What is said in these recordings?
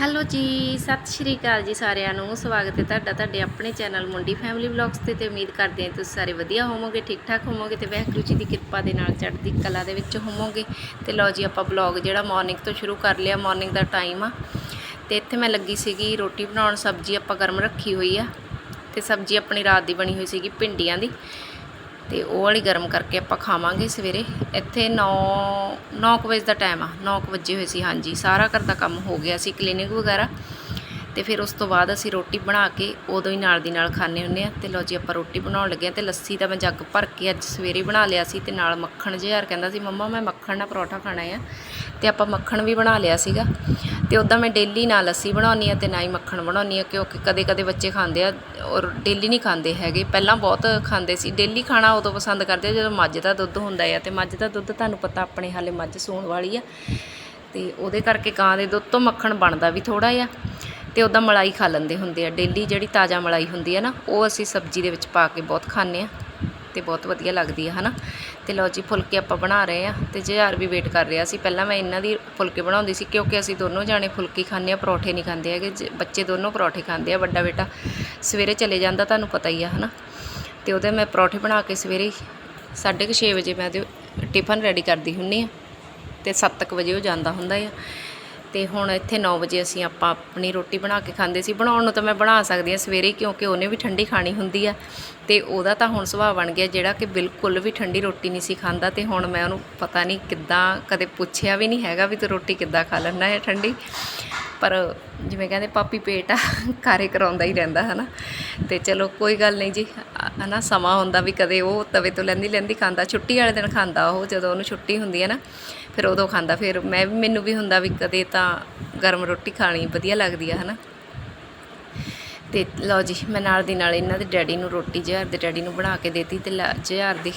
Hello ਜੀ, ਸਤਿ ਸ਼੍ਰੀ ਅਕਾਲ ਜੀ ਸਾਰਿਆਂ ਨੂੰ। ਸਵਾਗਤ ਹੈ ਤੁਹਾਡਾ, ਤੁਹਾਡੇ ਆਪਣੇ ਚੈਨਲ ਮੁੰਡੀ ਫੈਮਿਲੀ ਵਲੌਗਸ ਤੇ ਤੇ ਉਮੀਦ ਕਰਦੇ ਹਾਂ ਤੁਸੀਂ ਸਾਰੇ ਵਧੀਆ ਹੋਵੋਗੇ ਠੀਕ ਠਾਕ ਹੋਵੋਗੇ ਤੇ ਵਾਹਿਗੁਰੂ ਜੀ ਦੀ ਕਿਰਪਾ ਦੇ ਨਾਲ, ਚੜ੍ਹਦੀ ਕਲਾ ਦੇ ਵਿੱਚ ਹੋਵੋਗੇ। ਤੇ ਲਓ ਜੀ ਆਪਾਂ ਵਲੌਗ ਜਿਹੜਾ ਮਾਰਨਿੰਗ ਤੋਂ ਸ਼ੁਰੂ ਕਰ ਲਿਆ ਮਾਰਨਿੰਗ ਦਾ ਟਾਈਮ ਆ। ਤੇ ਇੱਥੇ ਮੈਂ ਲੱਗੀ ਸੀਗੀ ਰੋਟੀ ਬਣਾਉਣ, ਸਬਜ਼ੀ ਆਪਾਂ ਗਰਮ ਰੱਖੀ ਹੋਈ ਆ। ਤੇ ਸਬਜ਼ੀ ਆਪਣੀ ਰਾਤ ਦੀ ਬਣੀ ਹੋਈ ਸੀਗੀ ਭਿੰਡੀਆਂ ਦੀ। ਤੇ ਉਹ ਵਾਲੀ ਗਰਮ ਕਰਕੇ ਆਪਾਂ ਖਾਵਾਂਗੇ ਸਵੇਰੇ। ਇੱਥੇ 9 9 ਵਜੇ ਦਾ ਟਾਈਮ ਆ। 9 ਵਜੇ ਹੋਏ ਸੀ, ਹਾਂਜੀ। ਸਾਰਾ ਘਰ ਦਾ ਕੰਮ ਹੋ ਗਿਆ ਸੀ ਕਲੀਨਿਕ ਵਗੈਰਾ। ਤੇ ਫਿਰ ਉਸ ਤੋਂ ਬਾਅਦ ਅਸੀਂ ਰੋਟੀ ਬਣਾ ਕੇ ਉਦੋਂ ਹੀ ਨਾਲ ਦੀ ਨਾਲ ਖਾਣੇ ਹੁੰਨੇ ਆ। ਤੇ ਲਓ ਜੀ, ਆਪਾਂ ਰੋਟੀ ਬਣਾਉਣ ਲੱਗੇ ਆ ਤੇ ਲੱਸੀ ਦਾ ਮੈਂ ਜੱਗ ਭਰ ਕੇ ਅੱਜ ਸਵੇਰੇ ਬਣਾ ਲਿਆ ਸੀ ਤੇ ਨਾਲ ਮੱਖਣ ਜਿਹਾ ਯਾਰ ਕਹਿੰਦਾ ਸੀ, ਮੰਮਾ, ਮੈਂ ਮੱਖਣ ਨਾਲ ਪਰੌਠਾ ਖਾਣਾ ਆ। ਤੇ ਆਪਾਂ ਮੱਖਣ ਵੀ ਬਣਾ ਲਿਆ ਸੀਗਾ। ਤੇ ਉਦਾਂ ਮੈਂ ਡੇਲੀ ਨਾ ਲੱਸੀ ਬਣਾਉਣੀ ਆ ਤੇ ਨਾ ਹੀ ਮੱਖਣ ਬਣਾਉਣੀ ਆ ਕਿਉਂਕਿ ਕਦੇ ਕਦੇ ਬੱਚੇ ਖਾਂਦੇ ਆ ਔਰ ਡੇਲੀ ਨਹੀਂ ਖਾਂਦੇ ਹੈਗੇ। ਪਹਿਲਾਂ ਬਹੁਤ ਖਾਂਦੇ ਸੀ। ਡੇਲੀ ਖਾਣਾ ਉਦੋਂ ਪਸੰਦ ਕਰਦੇ ਜਦੋਂ ਮੱਝ ਦਾ ਦੁੱਧ ਹੁੰਦਾ ਆ। ਤੇ ਮੱਝ ਦਾ ਦੁੱਧ ਤੁਹਾਨੂੰ ਪਤਾ ਆਪਣੇ ਹਾਲੇ ਮੱਝ ਸੂਣ ਵਾਲੀ ਆ। ਤੇ ਉਹਦੇ ਕਰਕੇ ਗਾਂ ਦੇ ਦੁੱਧ ਤੋਂ ਮੱਖਣ ਬਣਦਾ ਵੀ ਥੋੜਾ ਆ। ਤੇ ਉਦਾਂ ਮਲਾਈ ਖਾ ਲੈਂਦੇ ਹੁੰਦੇ ਆ। ਡੇਲੀ ਜਿਹੜੀ ਤਾਜ਼ਾ ਮਲਾਈ ਹੁੰਦੀ ਆ ਨਾ, ਉਹ ਅਸੀਂ ਸਬਜ਼ੀ ਦੇ ਵਿੱਚ ਪਾ ਕੇ ਬਹੁਤ ਖਾਂਦੇ ਆ। ਤੇ ਬਹੁਤ ਵਧੀਆ ਲੱਗਦੀ ਆ, ਹਨਾ? ਤੇ ਲਓ ਜੀ, ਫੁਲਕੇ ਆਪਾਂ ਬਣਾ ਰਹੇ ਆ ਤੇ ਜੁਝਾਰ ਵੀ ਵੇਟ ਕਰ ਰਿਹਾ ਸੀ। ਪਹਿਲਾਂ ਮੈਂ ਇਹਨਾਂ ਦੀ ਫੁਲਕੇ ਬਣਾਉਂਦੀ ਸੀ ਕਿਉਂਕਿ ਅਸੀਂ ਦੋਨੋਂ ਜਾਣੇ ਫੁਲਕੇ ਖਾਂਦੇ ਆ, ਪਰੌਠੇ ਨਹੀਂ ਖਾਂਦੇ ਹੈਗੇ। ਜ- ਬੱਚੇ ਦੋਨੋਂ ਪਰੌਠੇ ਖਾਂਦੇ ਆ, ਵੱਡਾ ਬੇਟਾ ਸਵੇਰੇ ਚਲੇ ਜਾਂਦਾ, ਤੁਹਾਨੂੰ ਪਤਾ ਹੀ ਆ, ਹਨਾ? ਤੇ ਉਹਦੇ ਮੈਂ ਪਰੌਠੇ ਬਣਾ ਕੇ ਸਵੇਰੇ 6:30 ਵਜੇ ਮੈਂ ਉਹਦੇ ਟਿਫਨ ਰੈਡੀ ਕਰਦੀ ਹੁੰਨੀ ਆ ਤੇ 7:00 ਵਜੇ ਉਹ ਜਾਂਦਾ ਹੁੰਦਾ ਆ। ਤੇ ਹੁਣ ਇੱਥੇ 9 ਵਜੇ ਅਸੀਂ ਆਪਾਂ ਆਪਣੀ ਰੋਟੀ ਬਣਾ ਕੇ ਖਾਂਦੇ ਸੀ। ਬਣਾਉਣ ਨੂੰ ਤਾਂ ਮੈਂ ਬਣਾ ਸਕਦੀ ਹਾਂ ਸਵੇਰੇ ਕਿਉਂਕਿ ਉਹਨੇ ਵੀ ਠੰਡੀ ਖਾਣੀ ਹੁੰਦੀ ਆ। ਤੇ ਉਹਦਾ ਤਾਂ ਹੁਣ ਸੁਭਾਅ ਬਣ ਗਿਆ ਜਿਹੜਾ ਕਿ ਬਿਲਕੁਲ ਵੀ ਠੰਡੀ ਰੋਟੀ ਨਹੀਂ ਸੀ ਖਾਂਦਾ ਤੇ ਹੁਣ ਮੈਂ ਉਹਨੂੰ ਪਤਾ ਨਹੀਂ ਕਿੱਦਾਂ ਕਦੇ ਪੁੱਛਿਆ ਵੀ ਨਹੀਂ ਹੈਗਾ ਵੀ ਤੂੰ ਰੋਟੀ ਕਿੱਦਾਂ ਖਾ ਲੈਣਾ ਹੈ ਠੰਡੀ। ਪਰ ਜਿਵੇਂ ਕਹਿੰਦੇ ਪਾਪੀ ਪੇਟ ਆ ਕਾਰੇ ਕਰਾਉਂਦਾ ਹੀ ਰਹਿੰਦਾ, ਹਨਾ। ਤੇ ਚਲੋ ਕੋਈ ਗੱਲ ਨਹੀਂ ਜੀ, ਅ- ਹਨਾ, ਸਮਾਂ ਹੁੰਦਾ ਵੀ ਕਦੇ ਉਹ ਤਵੇ ਤੋਂ ਲੈਂਦੀ ਲੈਂਦੀ ਖਾਂਦਾ, ਛੁੱਟੀ ਵਾਲੇ ਦਿਨ ਖਾਂਦਾ ਉਹ ਜਦੋਂ ਉਹਨੂੰ ਛੁੱਟੀ ਹੁੰਦੀ ਹੈ ਨਾ, ਫਿਰ ਉਦੋਂ ਖਾਂਦਾ, ਫਿਰ ਮੈਂ ਵੀ, ਮੈਨੂੰ ਵੀ ਹੁੰਦਾ ਵੀ ਕਦੇ ਤਾਂ ਗਰਮ ਰੋਟੀ ਖਾਣੀ ਵਧੀਆ ਲੱਗਦੀ ਆ, ਹਨਾ। ਤੇ ਲਓ ਜੀ, ਮੈਂ ਨਾਲ ਦੀ ਨਾਲ ਇਹਨਾਂ ਦੇ ਡੈਡੀ ਨੂੰ ਰੋਟੀ ਜਹਰ ਦੇ ਡੈਡੀ ਨੂੰ ਬਣਾ ਕੇ ਦੇਤੀ ਤੇ ਜਹਰ ਦੀ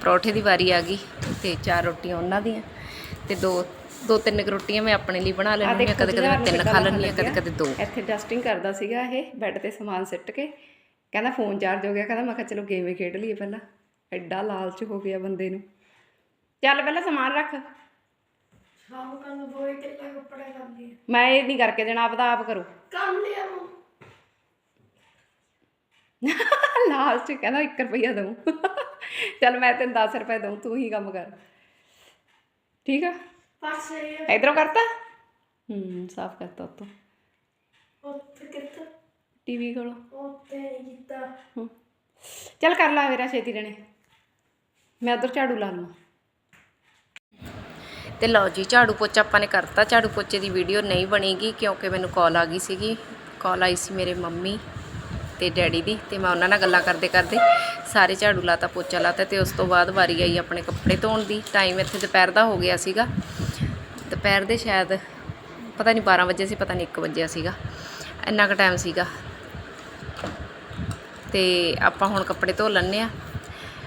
ਪਰੌਠੇ ਦੀ ਵਾਰੀ ਆ ਗਈ ਤੇ ਚਾਰ ਰੋਟੀਆਂ ਉਹਨਾਂ ਦੀਆਂ ਤੇ ਦੋ ਦੋ ਤਿੰਨ ਰੋਟੀਆਂ ਮੈਂ ਆਪਣੇ ਲਈ ਬਣਾ ਲੈਂਦੀ ਹਾਂ ਕਦੇ ਕਦੇ ਮੈਂ ਤਿੰਨ ਖਾ ਲੈਂਦੀ ਹਾਂ ਕਦੇ ਕਦੇ ਦੋ। ਇੱਥੇ ਡਸਟਿੰਗ ਕਰਦਾ ਸੀਗਾ ਇਹ ਬੈੱਡ ਤੇ ਸਮਾਨ ਸਿੱਟ ਕੇ। ਕਹਿੰਦਾ ਫੋਨ ਚਾਰਜ ਹੋ ਗਿਆ ਕਹਿੰਦਾ ਮੈਂ ਕਿਹਾ ਚਲੋ ਗੇਮ ਹੀ ਖੇਡ ਲਈਏ ਪਹਿਲਾਂ। ਐਡਾ ਲਾਲਚ ਹੋ ਗਿਆ ਬੰਦੇ ਨੂੰ। ਚੱਲ ਪਹਿਲਾਂ ਸਮਾਨ ਰੱਖ। ਸ਼ਾਮ ਨੂੰ ਦੋਏ ਕਿੱਲੇ ਕੱਪੜੇ ਕਰਦੀ ਮੈਂ ਇਹ ਨਹੀਂ ਕਰਕੇ ਦੇਣਾ ਆਪਦਾ ਆਪ ਕਰੋ। ਕੰਮ ਲਿਆ ਮੈਂ ਲਾਲਚ ਕਹਿੰਦਾ 1 ਰੁਪਈਆ ਦਊਂ। ਚੱਲ ਮੈਂ ਤੈਨੂੰ 10 ਰੁਪਏ ਦਊਂ ਤੂੰ ਹੀ ਕੰਮ ਕਰ। ਠੀਕ ਆ? ਪਾਸੇ ਇਧਰੋਂ ਕਰਤਾ ਹੂੰ ਸਾਫ਼ ਕਰਤਾ ਉਤੋਂ ਉੱਥੇ ਕਿੱਥੇ ਟੀਵੀ ਕੋਲੋਂ ਉੱਥੇ ਨਹੀਂ ਕੀਤਾ ਹੂੰ। ਚੱਲ ਕਰ ਲਾ ਮੇਰਾ ਛੇਤੀ ਜਣੇ ਮੈਂ ਉਧਰ ਝਾੜੂ ਲਾ ਲਵਾਂ ਤੇ ਲਓ ਜੀ ਝਾੜੂ ਪੋਚਾ ਆਪਾਂ ਨੇ ਕਰਤਾ। ਝਾੜੂ ਪੋਚੇ ਦੀ ਵੀਡੀਓ ਨਹੀਂ ਬਣੇਗੀ ਕਿਉਂਕਿ ਮੈਨੂੰ ਕਾਲ ਆ ਗਈ ਸੀਗੀ। ਕਾਲ ਆਈ ਸੀ ਮੇਰੇ ਮੰਮੀ ਤੇ ਡੈਡੀ ਦੀ ਤੇ ਮੈਂ ਉਹਨਾਂ ਨਾਲ ਗੱਲਾਂ ਕਰਦੇ ਕਰਦੇ ਸਾਰੇ ਝਾੜੂ ਲਾਤਾ ਪੋਚਾ ਲਾਤਾ ਤੇ ਉਸ ਤੋਂ ਬਾਅਦ ਵਾਰੀ ਆਈ ਆਪਣੇ ਕੱਪੜੇ ਧੋਣ ਦੀ। ਟਾਈਮ ਇੱਥੇ ਦੁਪਹਿਰ ਦਾ ਹੋ ਗਿਆ ਸੀਗਾ। ਦੁਪਹਿਰ ਦੇ ਸ਼ਾਇਦ, ਪਤਾ ਨਹੀਂ 12 ਵਜੇ ਸੀ, ਪਤਾ ਨਹੀਂ 1 ਵਜੇ ਸੀਗਾ। ਇੰਨਾ ਕੁ ਟਾਈਮ ਸੀਗਾ। ਤੇ ਆਪਾਂ ਹੁਣ ਕੱਪੜੇ ਧੋ ਲੈਣੇ ਆ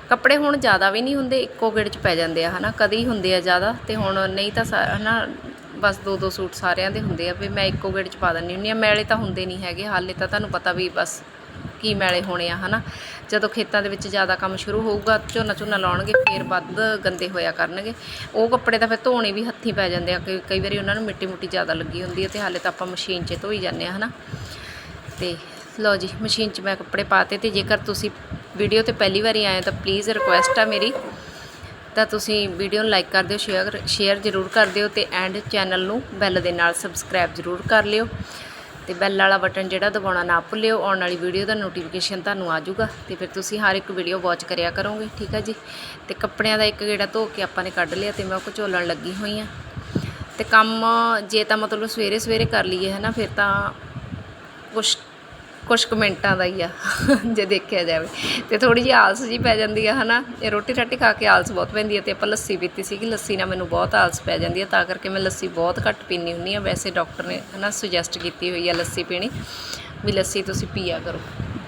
ਕੱਪੜੇ ਹੁਣ ਜ਼ਿਆਦਾ ਵੀ ਨਹੀਂ ਹੁੰਦੇ, ਇੱਕੋ ਗੇੜ 'ਚ ਪੈ ਜਾਂਦੇ ਆ, ਹਨਾ? ਕਦੇ ਹੀ ਹੁੰਦੇ ਆ ਜ਼ਿਆਦਾ। ਤੇ ਹੁਣ ਨਹੀਂ ਤਾਂ ਸਾ- ਹਨਾ? ਬਸ ਦੋ ਦੋ ਸੂਟ ਸਾਰਿਆਂ ਦੇ ਹੁੰਦੇ ਆ, ਵੀ ਮੈਂ ਇੱਕੋ ਗੇੜ 'ਚ ਪਾ ਦਿੰਦੀ ਹੁੰਦੀ ਆ ਮੈਲੇ ਤਾਂ ਹੁੰਦੇ ਨਹੀਂ ਹੈਗੇ, ਹਾਲੇ ਤਾਂ ਤੁਹਾਨੂੰ ਪਤਾ ਵੀ ਬਸ ਕੀ ਮੈਲੇ ਹੋਣੇ ਆ, ਹਨਾ। ਜਦੋਂ ਖੇਤਾਂ ਦੇ ਵਿੱਚ ਜ਼ਿਆਦਾ ਕੰਮ ਸ਼ੁਰੂ ਹੋਊਗਾ, ਝੋਨਾ ਝੋਨਾ ਲਾਉਣਗੇ, ਫੇਰ ਵੱਧ ਗੰਦੇ ਹੋਇਆ ਕਰਨਗੇ। ਉਹ ਕੱਪੜੇ ਤਾਂ ਫਿਰ ਧੋਣੇ ਵੀ ਹੱਥੀਂ ਪੈ ਜਾਂਦੇ ਆ, ਕਈ ਕਈ ਵਾਰੀ ਉਹਨਾਂ ਨੂੰ ਮਿੱਟੀ ਮੁੱਟੀ ਜ਼ਿਆਦਾ ਲੱਗੀ ਹੁੰਦੀ ਹੈ ਤੇ ਹਾਲੇ ਤਾਂ ਆਪਾਂ ਮਸ਼ੀਨ 'ਚ ਧੋਈ ਜਾਂਦੇ ਆ, ਹਨਾ। ਤੇ ਲਓ ਜੀ, ਮਸ਼ੀਨ 'ਚ ਮੈਂ ਕੱਪੜੇ ਪਾਤੇ ਤੇ ਜੇਕਰ ਤੁਸੀਂ ਵੀਡੀਓ ਤੇ ਪਹਿਲੀ ਵਾਰੀ ਆਏ ਤਾਂ ਪਲੀਜ਼ ਰਿਕੁਐਸਟ ਆ ਮੇਰੀ। ਤਾਂ ਤੁਸੀਂ ਵੀਡੀਓ ਨੂੰ ਲਾਈਕ ਕਰ ਦਿਓ ਸ਼ੇਅਰ ਸ਼ੇਅਰ ਜ਼ਰੂਰ ਕਰ ਦਿਓ ਤੇ ਐਂਡ ਚੈਨਲ ਨੂੰ ਬੈਲ ਦੇ ਨਾਲ ਸਬਸਕ੍ਰਾਈਬ ਜ਼ਰੂਰ ਕਰ ਲਿਓ। ਤੇ ਬੈਲ ਵਾਲਾ ਬਟਨ ਜਿਹੜਾ ਦਬਾਉਣਾ ਨਾ ਭੁੱਲਿਓ, ਆਉਣ ਵਾਲੀ ਵੀਡੀਓ ਦਾ ਨੋਟੀਫਿਕੇਸ਼ਨ ਤੁਹਾਨੂੰ ਆ ਜਾਊਗਾ। ਤੇ ਫਿਰ ਤੁਸੀਂ ਹਰ ਇੱਕ ਵੀਡੀਓ ਵਾਚ ਕਰਿਆ ਕਰੋਗੇ, ਠੀਕ ਹੈ ਜੀ? ਤੇ ਕੱਪੜਿਆਂ ਦਾ ਇੱਕ ਗੇੜਾ ਧੋ ਕੇ ਆਪਾਂ ਨੇ ਕੱਢ ਲਿਆ ਤੇ ਮੈਂ ਉਹ ਝੋਲਣ ਲੱਗੀ ਹੋਈ ਆ। ਤੇ ਕੰਮ ਜੇ ਤਾਂ ਮਤਲਬ ਸਵੇਰੇ ਸਵੇਰੇ ਕਰ ਲਈਏ ਹੈ ਨਾ ਫਿਰ ਤਾਂ ਕੁਛ ਕੁਛ ਕੁ ਮਿੰਟਾਂ ਦਾ ਹੀ ਆ, ਜੇ ਦੇਖਿਆ ਜਾਵੇ। ਤੇ ਥੋੜੀ ਜਿਹੀ ਆਲਸ ਜੀ ਪੈ ਜਾਂਦੀ ਆ, ਹਨਾ? ਇਹ ਰੋਟੀ ਰਾਟੀ ਖਾ ਕੇ ਆਲਸ ਬਹੁਤ ਪੈਂਦੀ ਹੈ ਤੇ ਆਪਾਂ ਲੱਸੀ ਪੀਤੀ ਸੀਗੀ, ਲੱਸੀ ਨਾਲ ਮੈਨੂੰ ਬਹੁਤ ਆਲਸ ਪੈ ਜਾਂਦੀ ਹੈ ਤਾਂ ਕਰਕੇ ਮੈਂ ਲੱਸੀ ਬਹੁਤ ਘੱਟ ਪੀਂਦੀ ਹੁੰਦੀ ਆ। ਵੈਸੇ ਡਾਕਟਰ ਨੇ, ਹਨਾ ਸੁਜੈਸਟ ਕੀਤੀ ਹੋਈ ਆ ਲੱਸੀ ਪੀਣੀ, ਵੀ ਲੱਸੀ ਤੁਸੀਂ ਪੀਆ ਕਰੋ।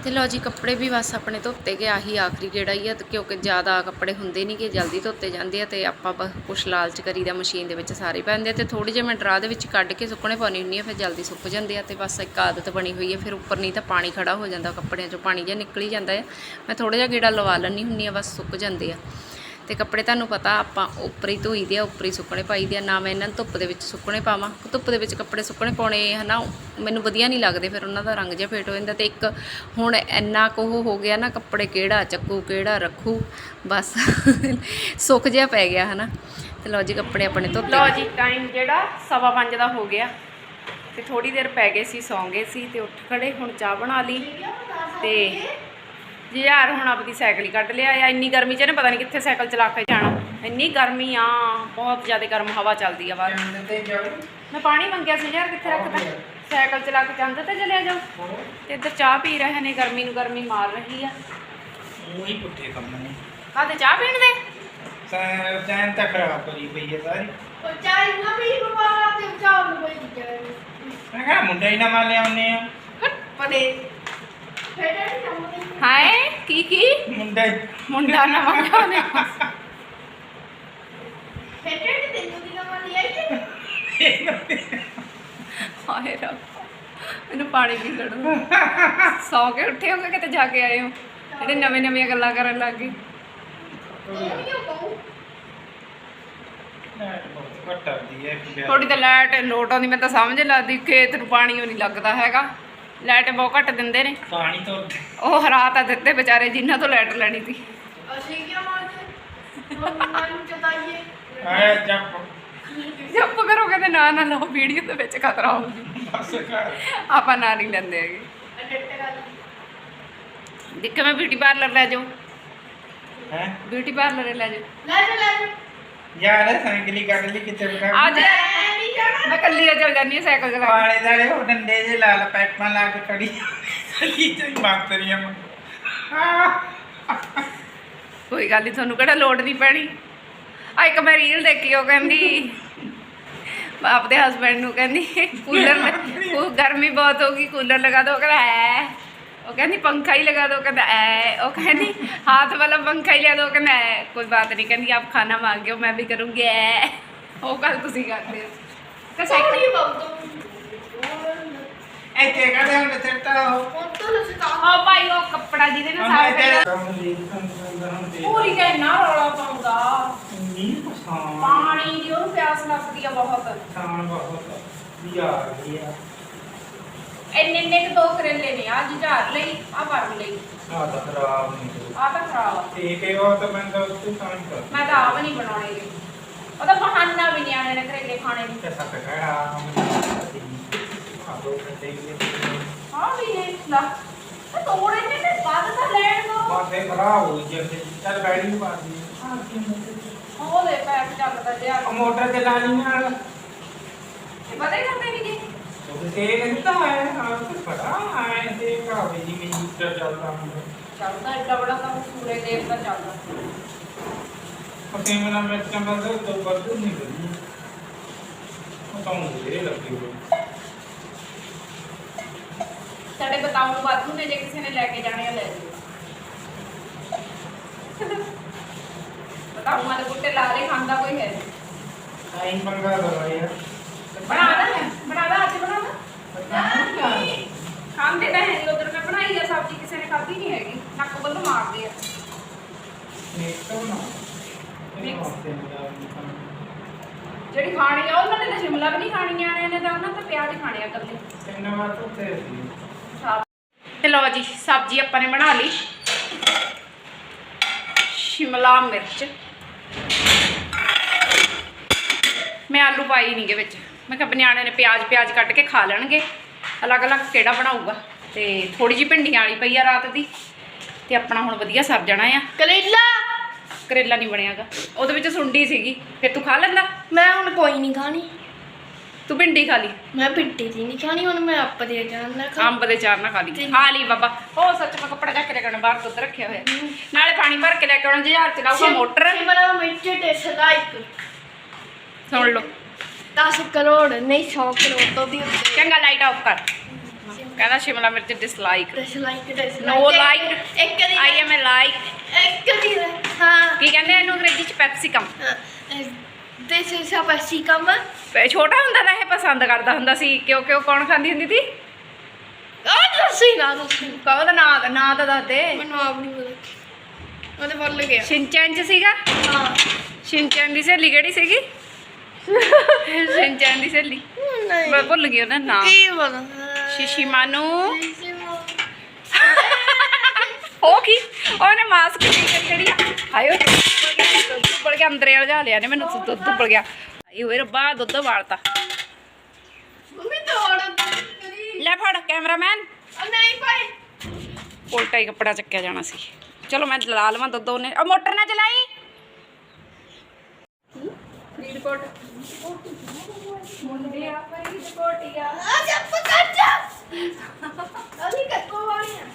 ਤੇ ਲਓ ਜੀ, ਕੱਪੜੇ ਵੀ ਬਸ ਆਪਣੇ ਧੋਤੇ ਗਏ, ਆਹੀ ਆਖਰੀ ਗੇੜਾ ਹੀ ਆ ਕਿਉਂਕਿ ਜ਼ਿਆਦਾ ਕੱਪੜੇ ਹੁੰਦੇ ਨਹੀਂ ਕਿ ਜਲਦੀ ਧੋਤੇ ਜਾਂਦੇ ਆ ਤੇ ਆਪਾਂ ਬਸ ਕੁਛ ਲਾਲਚ ਕਰੀਦਾ ਮਸ਼ੀਨ ਦੇ ਵਿੱਚ ਸਾਰੇ ਪੈਂਦੇ ਆ ਤੇ ਥੋੜੀ ਜਿਹੀ ਮੈਂ ਡਰਾ ਦੇ ਵਿੱਚ ਕੱਢ ਕੇ ਸੁੱਕਣੇ ਪਾਉਣੀ ਹੁੰਦੀ ਆ, ਫਿਰ ਜਲਦੀ ਸੁੱਕ ਜਾਂਦੇ ਆ ਤੇ ਬਸ ਇੱਕ ਆਦਤ ਬਣੀ ਹੋਈ ਹੈ ਫਿਰ ਉੱਪਰ ਨਹੀਂ ਤਾਂ ਪਾਣੀ ਖੜਾ ਹੋ ਜਾਂਦਾ ਕੱਪੜਿਆਂ 'ਚੋਂ, ਪਾਣੀ ਜਿਹਾ ਨਿਕਲ ਹੀ ਜਾਂਦਾ ਆ। ਮੈਂ ਥੋੜਾ ਜਿਹਾ ਗੇੜਾ ਲਵਾ ਲੈਂਦੀ ਹੁੰਦੀ ਆ, ਬਸ ਸੁੱਕ ਜਾਂਦੇ ਆ। ਤੇ ਕੱਪੜੇ ਤੁਹਾਨੂੰ ਪਤਾ ਆਪਾਂ ਉੱਪਰ ਹੀ ਧੋਈ ਦੇ ਆ ਉੱਪਰ ਹੀ ਸੁੱਕਣੇ ਪਾਈ ਦੇ ਆ। ਨਾ ਮੈਂ ਇਹਨਾਂ ਨੂੰ ਧੁੱਪ ਦੇ ਵਿੱਚ ਸੁੱਕਣੇ ਪਾਵਾਂ। ਧੁੱਪ ਦੇ ਵਿੱਚ ਕੱਪੜੇ ਸੁੱਕਣੇ ਪਾਉਣੇ ਹਨਾ ਮੈਨੂੰ ਵਧੀਆ ਨਹੀਂ ਲੱਗਦੇ ਫਿਰ ਉਹਨਾਂ ਦਾ ਰੰਗ ਜਿਹਾ ਫੇਟ ਹੋ ਜਾਂਦਾ। ਤੇ ਇੱਕ ਹੁਣ ਇੰਨਾ ਕੁ ਉਹ ਹੋ ਗਿਆ ਨਾ ਕੱਪੜੇ ਕਿਹੜਾ ਚੱਕੂ ਕਿਹੜਾ ਰੱਖੂ ਬਸ ਸੁੱਕ ਜਿਹਾ ਪੈ ਗਿਆ ਹਨਾ। ਤੇ ਲਓ ਜੀ ਕੱਪੜੇ ਆਪਣੇ ਧੋਤੇ ਲਓ ਜੀ ਟਾਈਮ ਜਿਹੜਾ ਸਵਾ ਪੰਜ ਦਾ ਹੋ ਗਿਆ। ਤੇ ਥੋੜੀ ਦੇਰ ਪੈ ਗਏ ਸੀ ਸੌਂ ਗਏ ਸੀ ਤੇ ਉੱਠ ਖੜੇ ਹੁਣ ਚਾਹ ਬਣਾ ਲਈ। ਤੇ ਜੀ ਯਾਰ ਹੁਣ ਆਪਦੀ ਸਾਈਕਲ ਹੀ ਕੱਢ ਲਿਆ ਆ ਇੰਨੀ ਗਰਮੀ 'ਚ ਨੇ ਪਤਾ ਨਹੀਂ ਕਿੱਥੇ ਸਾਈਕਲ ਚਲਾ ਕੇ ਜਾਣਾ। ਇੰਨੀ ਗਰਮੀ ਆ ਬਹੁਤ ਜ਼ਿਆਦਾ ਗਰਮ ਹਵਾ ਚੱਲਦੀ ਆ ਬਾਹਰ। ਮੈਂ ਪਾਣੀ ਮੰਗਿਆ ਸੀ ਯਾਰ ਕਿੱਥੇ ਰੱਖਦਾ ਸਾਈਕਲ ਚਲਾ ਕੇ ਜਾਂਦੇ ਤੇ ਚਲਿਆ ਜਾਓ ਤੇ ਇੱਧਰ ਚਾਹ ਪੀ ਰਹੇ ਨੇ ਗਰਮੀ ਨੂੰ ਗਰਮੀ ਮਾਰ ਰਹੀ ਆ। ਉਹੀ ਪੁੱਠੇ ਕੰਮ ਨੇ। ਕਾਹਦੇ ਚਾਹ ਪੀਣ ਦੇ? ਸਾ ਚੈਨ ਤਾਂ ਖਰਾਬ ਕਰੀ ਪਈ ਹੈ ਸਾਰੀ। ਉਹ ਚਾਹ ਨਾ ਵੀ ਬਵਾਲਾ ਤੇ ਚਾਹ ਨੂੰ ਕੋਈ ਦਿੱਕਤ ਮੈਂ ਕਿਹਾ ਮੁੰਡਾ ਹੀ ਨਾ ਮੰਨ ਲਿਆ ਉਹਨੇ ਆ। ਪਰੇ ਹਾਏ ਕੀ ਕੀ? ਮੁੰਡਾ ਮੁੰਡਾ ਨਵਾਂ ਲਿਆਉਣੇ ਫੇਰ ਇਹ ਤੈਨੂੰ ਦੀ ਨੰਬਰ ਲਈ ਆਈ ਹਾਏ ਰੱਬ ਮੈਨੂੰ ਪਾਣੀ ਵੀ ਲੜੋ ਸੌ ਕੇ ਉੱਠੇ ਹੋਗੇ ਕਿਤੇ ਜਾ ਕੇ ਆਏ ਹੋ? ਜਿਹੜੇ ਨਵੇਂ ਨਵੀਆਂ ਗੱਲਾਂ ਕਰਨ ਲੱਗ ਗਏ। ਥੋੜੀ ਤਾਂ ਲਾਈਟ ਲੋਟ ਆਉਂਦੀ ਮੈਂ ਤਾਂ ਸਮਝ ਲੱਗਦੀ ਖੇਤ ਨੂੰ ਪਾਣੀ ਉਹ ਨਹੀਂ ਲੱਗਦਾ ਹੈਗਾ। ਲਾਈਟ ਬਹੁਤ ਘੱਟ ਦਿੰਦੇ ਨੇ। ਪਾਣੀ ਤੋਂ ਉਹ ਹਰਾ ਤਾਂ ਦਿੱਤੇ ਵਿਚਾਰੇ ਜਿਨ੍ਹਾਂ ਤੋਂ ਲਾਈਟ ਲੈਣੀ ਸੀ। ਅਸੀਂ ਕੀ ਮਾਰਦੇ ਚਤਾਈਏ ਜੱਪ। ਜੱਪ ਨਾ ਨਾ ਲਓ ਵੀਡੀਓ ਦੇ ਵਿੱਚ ਖਤਰਾ ਹੋ ਜੀ ਬਸ ਕਰ। ਆਪਾਂ ਨਾ ਨਹੀਂ ਲੈਂਦੇ ਹੈਗੇ। ਦੇਖੋ ਮੈਂ ਬਿਊਟੀ ਪਾਰਲਰ ਲੈ ਜਾਓ ਹੈ? ਬਿਊਟੀ ਪਾਰਲਰ ਲੈ ਜਾਓ ਲੈ ਜਾ ਲੈ ਜਾ। ਯਾਰ ਸਾਈਕਲ ਹੀ ਕੱਢ ਲਈ ਕਿਤੇ ਬਗਾ ਅੱਜ ਐ ਨਹੀਂ ਜਾਣਾ ਮੈਂ ਕੱਲੀ ਚੱਲ ਜਾਂਦੀ ਹਾਂ ਸਾਈਕਲ ਚਲਾ ਕੇ। ਵਾਲੇ ਦਾਲੇ ਉਹ ਡੰਡੇ ਜੇ ਲਾਲ ਪਾਈਪਾਂ ਲਾ ਕੇ ਖੜੀ। ਕੀ ਤੇ ਮਾਤਰੀਆਂ ਕੋਈ ਗੱਲ ਨਹੀਂ ਤੁਹਾਨੂੰ ਕਿਹੜਾ ਲੋਡ ਨਹੀਂ ਪੈਣੀ। ਆ ਇੱਕ ਮੈਂ ਰੀਲ ਦੇਖੀ ਉਹ ਕਹਿੰਦੀ ਆਪਦੇ ਹਸਬੰਡ ਨੂੰ ਕਹਿੰਦੀ ਕੂਲਰ ਉਹ ਗਰਮੀ ਬਹੁਤ ਹੋਗੀ ਕੂਲਰ ਲਗਾ ਦੋ ਕਹਿੰਦਾ ਹੈ। ਉਹ ਕਹਿੰਦੀ ਪੰਖਾ ਹੀ ਲਗਾ ਦੋ ਕਹਿੰਦਾ ਐ ਉਹ ਕਹਿੰਦੀ हाथ वाला पंखा ही ले दो कहना है कोई बात नहीं कहती आप खाना मांगे हो मैं भी करूँगी ऐ ਉਹ ਗੱਲ ਤੁਸੀਂ ਕਰਦੇ ਹੋ ਤਾਂ ਸਾਈਕਲ ਸਾਈਕਲ ਬਹੁਤ ਇੱਥੇ ਕਹਦੇ ਹੁਣ ਚੱਟਾ ਹੋ ਹੁਣ ਤੋਂ ਲਸਕਾ ਹਾਂ ਭਾਈ ਉਹ ਕੱਪੜਾ ਜਿਹਦੇ ਨਾਲ ਸਾਫ ਕਰਦਾ ਕੰਮ ਦੇ ਕੰਮ ਦੇ ਪੂਰੀ ਕਹਿਣਾ ਰੌਲਾ ਪਾਉਂਦਾ ਨੀ ਪਛਾਣ ਪਾਣੀ ਦੀ ਉਹਨੂੰ ਪਿਆਸ ਲੱਗਦੀ ਆ ਬਹੁਤ ਪਛਾਣ ਬਹੁਤ ਯਾਰ ਗਿਆ ਇੰਨੇ ਇੰਨੇ ਕੁ ਦੋ ਕਰੇਲੇ ਨੇ ਆ ਜੁਝਾਰ ਲਈ ਆ ਭਰਨ ਲਈ। ਆ ਤਾਂ ਖਰਾਬ ਨਹੀਂ ਆ ਤਾਂ ਖਰਾਬ ਆ। ਠੀਕ ਹੈ ਉਹ ਤਾਂ ਮੈਂ ਤਾਂ ਉੱਤੇ ਸਾਈਨ ਕਰ ਮੈਂ ਤਾਂ ਆਪ ਨਹੀਂ ਬਣਾਉਣੇ ਗੇ। ਉਹਦਾ ਬਹਾਨਾ ਵੀ ਨਿਆਣੇ ਨੇ ਕਰੇਲੇ ਖਾਣੇ ਨੂੰ। ਤੇ ਸੱਤ ਖੜਾ ਆ ਦੋ ਘੰਟੇ ਹੀ ਹਾਂ ਵੀ ਨੇ ਲਾ ਤੇ ਤੋੜੇ ਨੇ ਤੇ ਬਾਅਦ ਤਾਂ ਲੈਣ ਦੋ। ਬਾਤੇ ਖਰਾਬ ਹੋ ਜਾਂਦੇ ਚੱਲ ਗਾੜੀ ਨੂੰ ਪਾ ਦੀ ਉਹਦੇ ਪੈਰ ਚੱਲਦਾ ਜਿਆ। ਮੋਟਰ ਤੇ ਲਾ ਲਈ ਨਾਲ। ਇਹ ਪਤਾ ਹੀ ਕਰਦੇ ਨਹੀਂ ਜੀ ਉਹ ਤੇ ਕਹਿੰਦਾ ਹੈ ਹਾਂ ਤੇ ਪਤਾ ਆਏ ਤੇ ਕਾਵੇ ਜੀ ਮੈਨੂੰ ਚੱਲਦਾ ਹੁੰਦਾ ਚੱਲਦਾ ਏਡਾ ਬੜਾ ਤਾਂ ਸੂਰੇ ਦੇਵ ਦਾ ਚੱਲਦਾ। ਪਤੇ ਮੇਰਾ ਮੈਂ ਚੰਬਲ ਦੇ ਤੋਂ ਵੱਧ ਨਹੀਂ ਬਣੀ ਉਹ ਤਾਂ ਮੁਝੇ ਲੱਗੀ ਹੋਈ ਸਾਡੇ ਬਤਾਉ ਨੂੰ ਵਾਧੂ ਨੇ, ਜੇ ਕਿਸੇ ਨੇ ਲੈ ਕੇ ਜਾਣੇ ਆ, ਲੈ ਜਾਓ ਬਤਾਉ ਮਾਰੇ ਬੁੱਟੇ ਲਾ ਲੈ ਖਾਂਦਾ ਕੋਈ ਹੈ ਨਹੀਂ। ਆਈ ਪੰਗਾ ਦੋ ਯਾਰ ਬਣਾ ਦਾ ਬਣਾ ਦਾ ਅੱਜ ਬਣਾ ਦਾ ਖਾਂਦੇ ਤਾਂ ਹੈ ਨਹੀਂ ਉਧਰ ਮੈਂ ਬਣਾਈ ਆ ਸਬਜ਼ੀ ਕਿਸੇ ਨੇ ਖਾਧੀ ਨਹੀਂ ਹੈਗੀ ਨੱਕ ਵੱਲੋਂ ਮਾਰਦੇ ਆ ਨੇਕ ਤੋਂ ਨਾ Mix। ਜਿਹੜੀ ਖਾਣੀ ਆ ਉਹਨਾਂ ਨੇ ਤਾਂ ਸ਼ਿਮਲਾ ਵੀ ਨਹੀਂ ਖਾਣੀ ਨਿਆਣਿਆਂ ਨੇ ਤਾਂ ਉਹਨਾਂ ਤਾਂ ਪਿਆਜ਼ ਖਾਣੇ ਆ ਇਕੱਲੇ ਕਿੰਨਾ ਵਾਰ ਤੋਂ ਲਓ ਜੀ ਸਬਜ਼ੀ ਆਪਾਂ ਨੇ ਬਣਾ ਲਈ। ਸ਼ਿਮਲਾ ਮਿਰਚ। ਮੈਂ ਆਲੂ ਪਾਈ ਨਹੀਂਗੇ ਵਿੱਚ। ਮੈਂ ਕਿਹਾ ਨਿਆਣੇ ਨੇ ਪਿਆਜ਼ ਪਿਆਜ਼ ਕੱਟ ਕੇ ਖਾ ਲੈਣਗੇ। ਅਲੱਗ-ਅਲੱਗ ਕਿਹੜਾ ਬਣਾਊਗਾ? ਤੇ ਥੋੜੀ ਜਿਹੀ ਭਿੰਡੀਆਂ ਵਾਲੀ ਪਈ ਆ ਰਾਤ ਦੀ। ਤੇ ਆਪਣਾ ਹੁਣ ਵਧੀਆ ਸਰ ਜਾਣਾ ਆ। ਕਰੇਲਾ! ਕਰੇਲਾ ਨਹੀਂ ਬਣਿਆਗਾ। ਉਹਦੇ ਵਿੱਚ ਸੁੰਡੀ ਸੀਗੀ। ਫਿਰ ਤੂੰ ਖਾ ਲੈਂਦਾ? ਮੈਂ ਹੁਣ ਕੋਈ ਨਹੀਂ ਖਾਣੀ। ਤੂੰ ਭਿੰਡੀ ਖਾ ਲਈ। ਮੈਂ ਦੀ ਨਹੀਂ ਖਾਣੀ ਹੁਣ ਮੈਂ ਆਪ ਦੇ ਜਾਣਾ ਖਾ ਅੰਬ ਦੇ ਚਾਰ ਨਾ ਖਾ ਲਈ। ਖਾ ਲਈ ਬਾਬਾ। ਉਹ ਸੱਚ ਮੈਂ ਕੱਪੜਾ ਚੱਕ ਕੇ ਬਾਹਰ ਦੁੱਧ ਰੱਖਿਆ ਹੋਇਆ। ਨਾਲੇ ਪਾਣੀ ਭਰ ਕੇ ਲੈ ਕੇ ਆਉਣਾ ਜੇ ਹਜ਼ਾਰ ਚਲਾਊਗਾ ਮੋਟਰ। ਸ਼ਿਮਲਾ ਮਿਰਚ ਤੇ ਸਲਾਈਕ ਸੁਣ ਲਓ। 10 ਕਰੋੜ ਨਹੀਂ 100 ਕਰੋੜ ਤੋਂ ਵੀ ਉੱਤੇ। ਚੰਗਾ ਲਾਈਟ ਆਫ ਕਰ। ਕਹਿੰਦਾ ਸ਼ਿਮਲਾ ਮਿਰਚ dislike dislike dislike No like. ਇੱਕ ਦੀ ਆਈ ਐਮ ਲਾਈਕ ਇੱਕ ਦੀ ਹਾਂ। ਕੀ ਕਹਿੰਦੇ ਇਹਨੂੰ ਅੰਗਰੇਜ਼ੀ ਚ? ਪੈਪਸਿਕਮ ਦਿਸ ਇਜ਼ ਅ ਪੈਸੀਕਮ ਛੋਟਾ ਹੁੰਦਾ ਤਾਂ ਇਹ ਪਸੰਦ ਕਰਦਾ ਹੁੰਦਾ ਸੀ। ਕਿਉਂਕਿ ਉਹ ਕੌਣ ਖਾਂਦੀ ਹੁੰਦੀ ਸੀ? ਆ ਦੱਸੀ ਨਾ ਦੱਸੀ। ਉਹਦਾ ਨਾਂ ਨਾਂ ਤਾਂ ਦੱਸ ਦੇ। ਮੈਨੂੰ ਆਪ ਨਹੀਂ ਪਤਾ। ਉਹਦੇ ਬੋਲ ਗਿਆ। ਸ਼ਿਨਚੈਨ ਚ ਸੀਗਾ? ਹਾਂ। ਸ਼ਿਨਚੈਨ ਦੀ ਸਹੇਲੀ ਕਿਹੜੀ ਸੀਗੀ? ਸ਼ਿਨਚੈਨ ਦੀ ਸਹੇਲੀ। ਨਹੀਂ। ਮੈਂ ਭੁੱਲ ਗਈ ਉਹਦਾ ਨਾਮ ਕੀ ਬੋਲ ਸ਼ਿਸ਼ੀਮਾਨੂ ਉਹ ਕੀ? ਉਹਨੇ ਮਾਸਕ ਨਹੀਂ ਕਰੀ ਜਿਹੜੀ ਹਾਏ ਉਹ ਦੁੱਧ ਉੱਬਲ ਗਿਆ ਅੰਦਰੇ ਲਜਾ ਲਿਆ ਨੇ ਮੈਨੂੰ ਦੁੱਧ ਉੱਬਲ ਗਿਆ ਹਾਏ ਓਏ ਰੱਬਾ ਦੁੱਧ ਵਾਲਤਾ। ਮੰਮੀ ਤੋੜ ਕਰੀ ਲੈ ਫੜ ਕੈਮਰਾਮੈਨ। ਉਹ ਨਹੀਂ ਭਾਈ। ਉਲਟਾ ਹੀ ਕੱਪੜਾ ਚੱਕਿਆ ਜਾਣਾ ਸੀ। ਚਲੋ ਮੈਂ ਲਾ ਲਵਾਂ ਦੁੱਧ ਉਹਨੇ। ਉਹ ਮੋਟਰ ਨਾ ਚਲਾਈ। ਫਰੀਦਕੋਟ ਮੁੰਡੇ ਆ ਫਰੀਦਕੋਟ ਆ। ਆ ਜਾ ਪਕੜ ਜਾ ਅਲੀ ਕੱਕੋ ਵਾਲੀਆਂ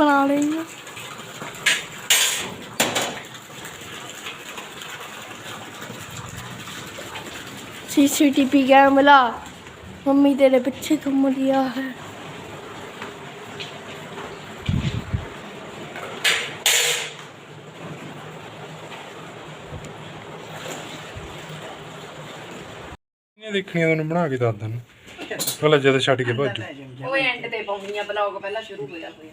ਬਣਾ ਲਈ ਆ। ਸੀਸੀਟੀਵੀ ਕੈਮਰਾ ਮੰਮੀ ਤੇਰੇ ਪਿੱਛੇ ਘੁੰਮ ਰਿਹਾ ਹੈ। ਇਹ ਦੇਖਣੀ ਤੁਹਾਨੂੰ ਬਣਾ ਕੇ ਦੱਸ ਦਨ ਪਹਿਲਾਂ ਜਦ ਛੱਡ ਕੇ ਭੱਜੂ ਉਹ ਐਂਡ ਤੇ ਪਾਉਣੀ ਬਲੌਗ ਪਹਿਲਾਂ ਸ਼ੁਰੂ ਹੋਇਆ ਹੋਇਆ।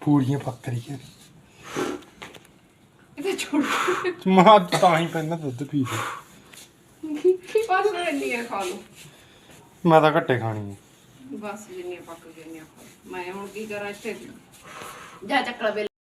ਪੂਰੀਆਂ ਪੱਕ ਰਹੀਆਂ ਇਹਦੇ ਜੁੜ ਮਾਂ ਤਾਂ ਹੀ ਪਹਿਲਾਂ ਦੁੱਧ ਪੀ ਲਈ ਬਸ ਇੰਨੀਆਂ ਖਾ ਲਓ। ਮੈਂ ਤਾਂ ਘੱਟੇ ਖਾਣੀ ਹੈ ਬਸ ਜਿੰਨੀਆਂ ਪੱਕ ਗਈਆਂ ਖਾ ਲਓ। ਮੈਂ ਹੁਣ ਕੀ ਕਰਾਂ ਇੱਥੇ? ਜਾ ਚੱਕਲਾ ਬੇਲ